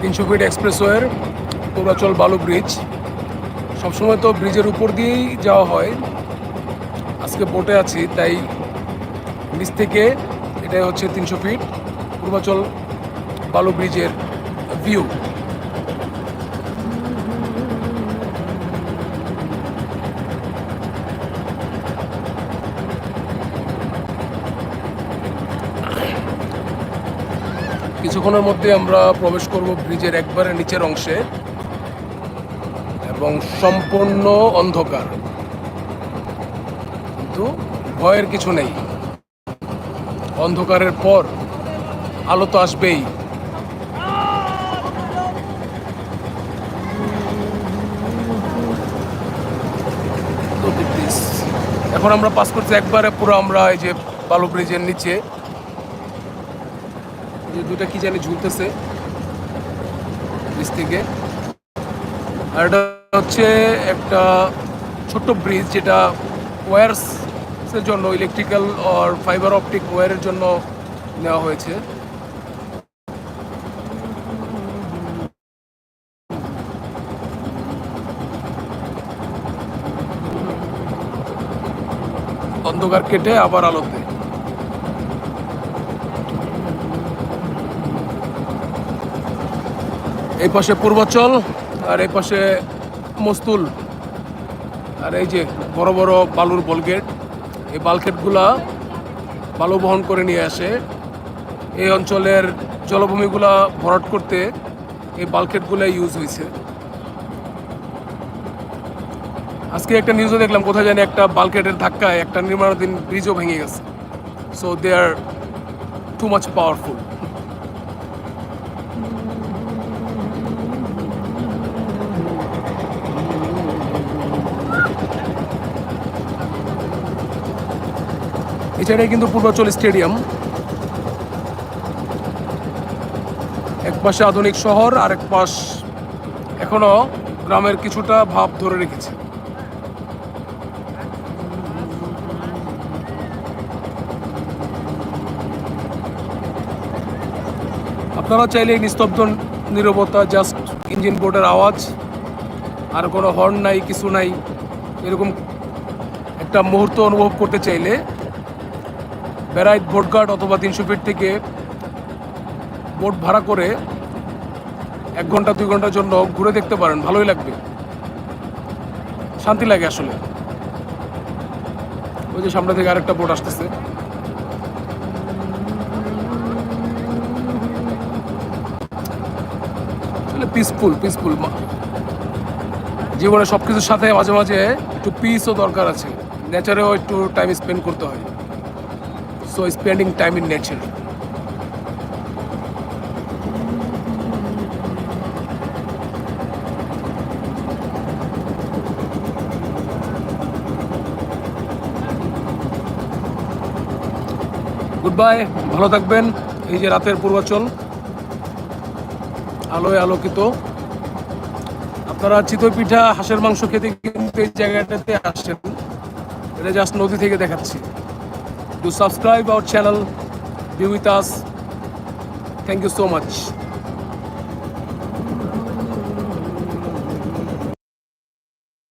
তিনশো ফিট এক্সপ্রেসওয়ের তোরাচল বালু ব্রিজ সবসময় তো ব্রিজের উপর দিয়েই যাওয়া হয়। আজকে বোটে আছি, তাই নিচ থেকে এটাই হচ্ছে তিনশো ফিট পূর্বাচল বালু ব্রিজের ভিউ কিছুক্ষণের মধ্যে আমরা প্রবেশ করব ব্রিজের একবারে নিচের অংশে এবং সম্পূর্ণ অন্ধকার। কিন্তু ভয়ের কিছু নেই। অন্ধকারের পর আলো তো আসবেই. এখন আমরা পাস করছি একবারে পুরো আমরা এই যে বালু ব্রিজের নিচে। যে দুটা কি জানি ঝুলতেছে ব্রিজ থেকে। আর এটা হচ্ছে একটা ছোট্ট ব্রিজ যেটা ওয়্যারসের জন্য ইলেকট্রিক্যাল আর ফাইবার অপটিক ওয়্যারের জন্য নেওয়া হয়েছে। অন্ধকার কেটে আবার আলোতে। এই পাশে পূর্বাচল, আর এই পাশে মস্তুল। আর এই যে বড় বড় বালুর বলগেট এই বালগেটগুলা বালু বহন করে নিয়ে আসে। এই অঞ্চলের জলভূমিগুলা ভরাট করতে এই বালকেটগুলো ইউজ হয়েছে আজকে একটা নিউজও দেখলাম, কোথায় জানি একটা বালকেটের ধাক্কায় একটা নির্মাণাধীন ব্রিজও ভেঙে গেছে। So they are too much powerful এছাড়াই কিন্তু পূর্বাচল স্টেডিয়াম। এক পাশে আধুনিক শহর আর এক পাশ এখনও গ্রামের কিছুটা ভাব ধরে রেখেছে। আপনারা চাইলে নিস্তব্ধ নিরবতা জাস্ট ইঞ্জিন বোর্ডের আওয়াজ, আর কোনো হর্ন নাই, কিছু নাই, এরকম একটা মুহূর্ত অনুভব করতে চাইলে বেড়াইট বোটঘাট অথবা তিনশো ফিট থেকে বোট ভাড়া করে এক ঘণ্টা, দুই ঘণ্টার জন্য ঘুরে দেখতে পারেন, ভালোই লাগবে। শান্তি লাগে আসলে। ওই যে সামনে থেকে আরেকটা বোট আসতেছে। পিসফুল পিসফুল জীবনে সব কিছুর সাথে মাঝে মাঝে একটু পিসও দরকার আছে। নেচারেও একটু টাইম স্পেন্ড করতে হয়। So spending time in nature goodbye ভালো থাকবেন। এই যে রাতের পূর্বাচল। আলোয় আলোকিত। আপনারা চিতই পিঠা, হাঁসের মাংস খেতে কিন্তু এই জায়গাটাতে আসছেন। এটা জাস্ট নদী থেকে দেখাচ্ছি। Do subscribe our channel. Be with us. Thank you so much